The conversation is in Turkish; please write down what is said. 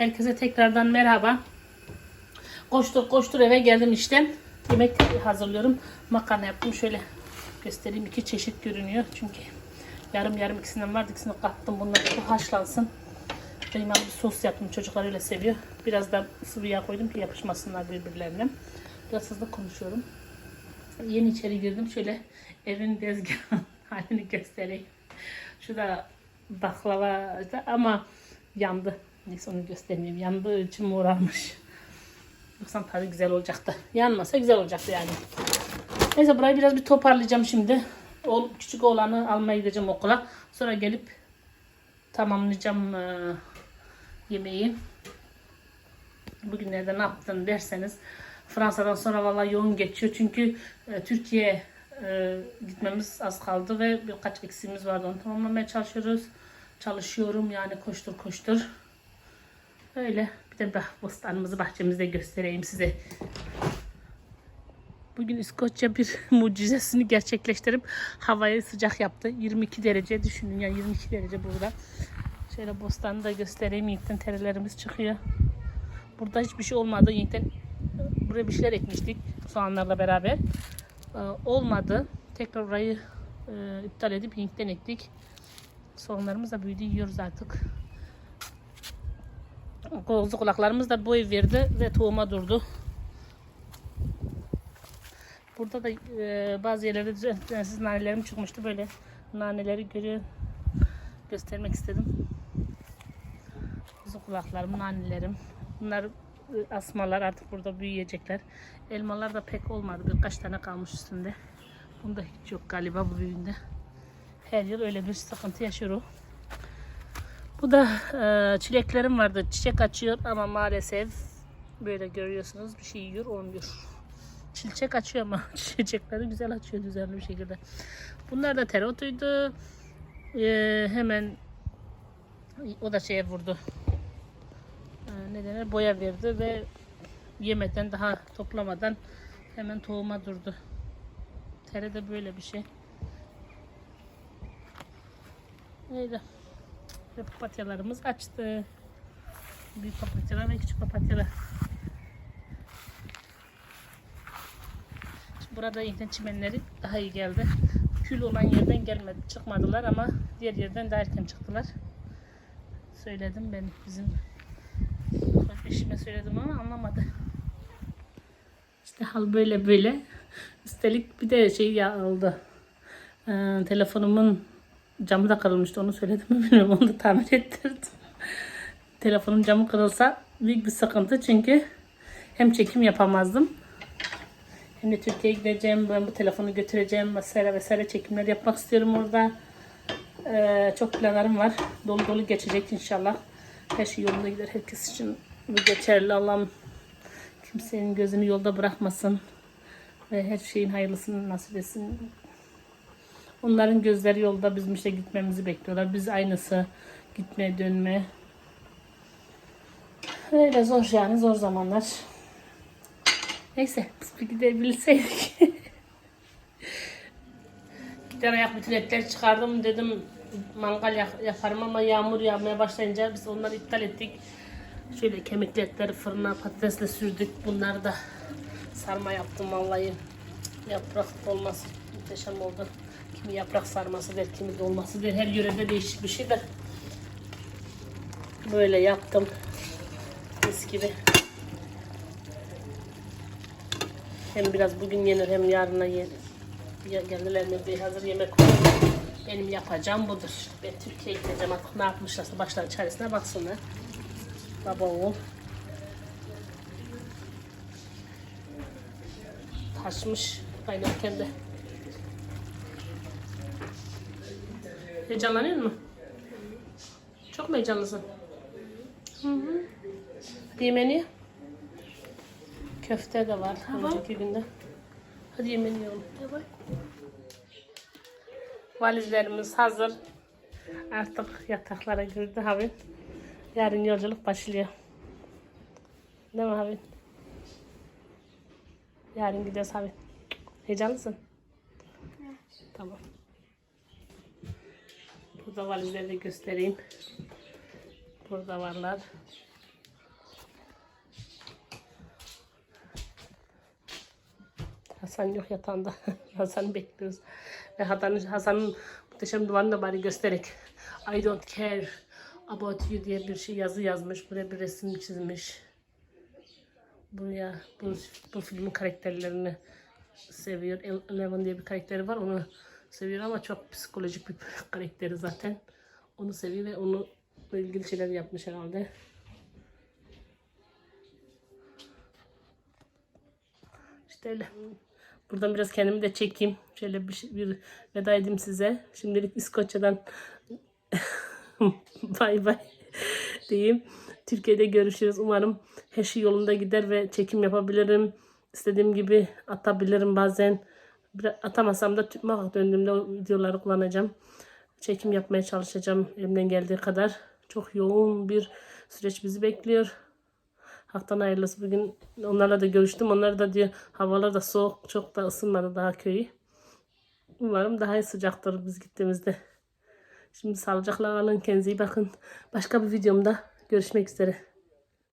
Herkese tekrardan merhaba. Koştur koştur eve geldim işten. Yemek hazırlıyorum. Makarna yaptım. Şöyle göstereyim. iki çeşit görünüyor. Çünkü yarım yarım ikisinden vardı. İkisini kattım. Bunlar bu haşlansın. Kıymalı bir sos yaptım. Çocuklar öyle seviyor. Biraz da sıvı yağ koydum ki yapışmasınlar birbirlerine. Biraz hızlı konuşuyorum. Yeni içeri girdim. Şöyle evin tezgahı halini göstereyim. Şurada baklava ama yandı. Neyse onu göstermeyeyim. Yandığı için morarmış. Yoksa tadı güzel olacaktı. Yanmasa güzel olacaktı yani. Neyse burayı biraz bir toparlayacağım şimdi. O küçük oğlanı almaya gideceğim okula. Sonra gelip tamamlayacağım e, yemeği. Bugünlerde ne yaptın derseniz Fransa'dan sonra vallahi yoğun geçiyor. Çünkü e, Türkiye e, gitmemiz az kaldı ve birkaç eksiğimiz vardı. Onu tamamlamaya çalışıyoruz. Çalışıyorum yani koştur koştur. Öyle. Bir de bah, bostanımızı bahçemizde göstereyim size. Bugün İskoçya bir mucizesini gerçekleştirip havayı sıcak yaptı. 22 derece düşünün ya 22 derece burada. Şöyle bostanı da göstereyim. Yiğitten terelerimiz çıkıyor. Burada hiçbir şey olmadı. Yiğitten buraya bir şeyler ekmiştik soğanlarla beraber. Ee, olmadı. Tekrar orayı e, iptal edip yiğitten ektik. Soğanlarımız da büyüdü. Yiyoruz artık. Kozu kulaklarımız da boy verdi ve tohuma durdu. Burada da e, bazı yerlerde düzensiz nanelerim çıkmıştı. Böyle naneleri görüyor, göstermek istedim. Kuzu kulaklarım, nanelerim. Bunlar e, asmalar artık burada büyüyecekler. Elmalar da pek olmadı. Birkaç tane kalmış üstünde. Bunda hiç yok galiba bu büyüğünde. Her yıl öyle bir sıkıntı yaşıyor. Bu da e, çileklerim vardı. Çiçek açıyor ama maalesef böyle görüyorsunuz bir şey yiyor olmuyor. Çiçek açıyor ama çiçekleri güzel açıyor düzenli bir şekilde. Bunlar da terotuydu. E, hemen o da şeye vurdu. E, ne denir? Boya verdi ve yemeden daha toplamadan hemen tohuma durdu. Tere de böyle bir şey. Öyle. Ve papatyalarımız açtı. Büyük papatyalar ve küçük papatyalar. Şimdi burada yeniden çimenleri daha iyi geldi. Kül olan yerden gelmedi, çıkmadılar ama diğer yerden daha erken çıktılar. Söyledim ben bizim eşime söyledim ama anlamadı. İşte hal böyle böyle. Üstelik bir de şey aldı. Ee, telefonumun camı da kırılmıştı onu söyledim mi bilmiyorum onu da tamir ettirdim. Telefonun camı kırılsa büyük bir sıkıntı çünkü hem çekim yapamazdım hem de Türkiye'ye gideceğim ben bu telefonu götüreceğim vesaire vesaire çekimler yapmak istiyorum orada. Ee, çok planlarım var. Dolu dolu geçecek inşallah. Her şey yolunda gider. Herkes için bu geçerli. Allah'ım kimsenin gözünü yolda bırakmasın. Ve her şeyin hayırlısını nasip etsin. Onların gözleri yolda bizim işte gitmemizi bekliyorlar. Biz aynısı gitme dönme. Öyle zor yani zor zamanlar. Neyse biz bir gidebilseydik. Gider ayak bütün etleri çıkardım dedim mangal yaparım ama yağmur yağmaya başlayınca biz onları iptal ettik. Şöyle kemikli etleri fırına patatesle sürdük. Bunları da sarma yaptım vallahi. Yaprak olması muhteşem oldu. Kimi yaprak sarması der, kimi dolması der. Her yörede değişik bir şey de. Böyle yaptım. Mis gibi. Hem biraz bugün yenir hem yarına yenir. Kendilerine bir hazır yemek koyuyor. Benim yapacağım budur. Ben Türkiye'ye gideceğim artık ne yapmışlarsa başları çaresine baksınlar. Baba oğul. Taşmış kaynarken de. Heyecanlanıyor musun? Çok mu heyecanlısın? Hı hı. Hadi yemeğini ye. Köfte de var önceki günde. Hadi yemeğini yiyelim. Valizlerimiz hazır. Artık yataklara girdi Havin. Yarın yolculuk başlıyor. Değil mi Havin? Yarın gidiyoruz Havin. Heyecanlısın? Tamam. Burada valizleri de göstereyim. Burada varlar. Hasan yok yatağında. Hasan'ı bekliyoruz. Ve Hasan'ın Hasan muhteşem duvarını da bari göstererek I don't care about you diye bir şey yazı yazmış. Buraya bir resim çizmiş. Buraya bu, bu filmin karakterlerini seviyor. Eleven diye bir karakteri var. Onu seviyor ama çok psikolojik bir karakteri zaten. Onu seviyor ve onunla ilgili şeyler yapmış herhalde. İşte öyle. Buradan biraz kendimi de çekeyim. Şöyle bir, şey- bir veda edeyim size. Şimdilik İskoçya'dan bay bay diyeyim. Türkiye'de görüşürüz. Umarım her şey yolunda gider ve çekim yapabilirim. İstediğim gibi atabilirim bazen. Atamasam da muhakkak döndüğümde videoları kullanacağım. Çekim yapmaya çalışacağım elimden geldiği kadar. Çok yoğun bir süreç bizi bekliyor. Haktan hayırlısı bugün onlarla da görüştüm. Onlar da diyor havalar da soğuk çok da ısınmadı daha köyü. Umarım daha sıcaktır biz gittiğimizde. Şimdi sağlıcakla kalın kendinize iyi bakın. Başka bir videomda görüşmek üzere.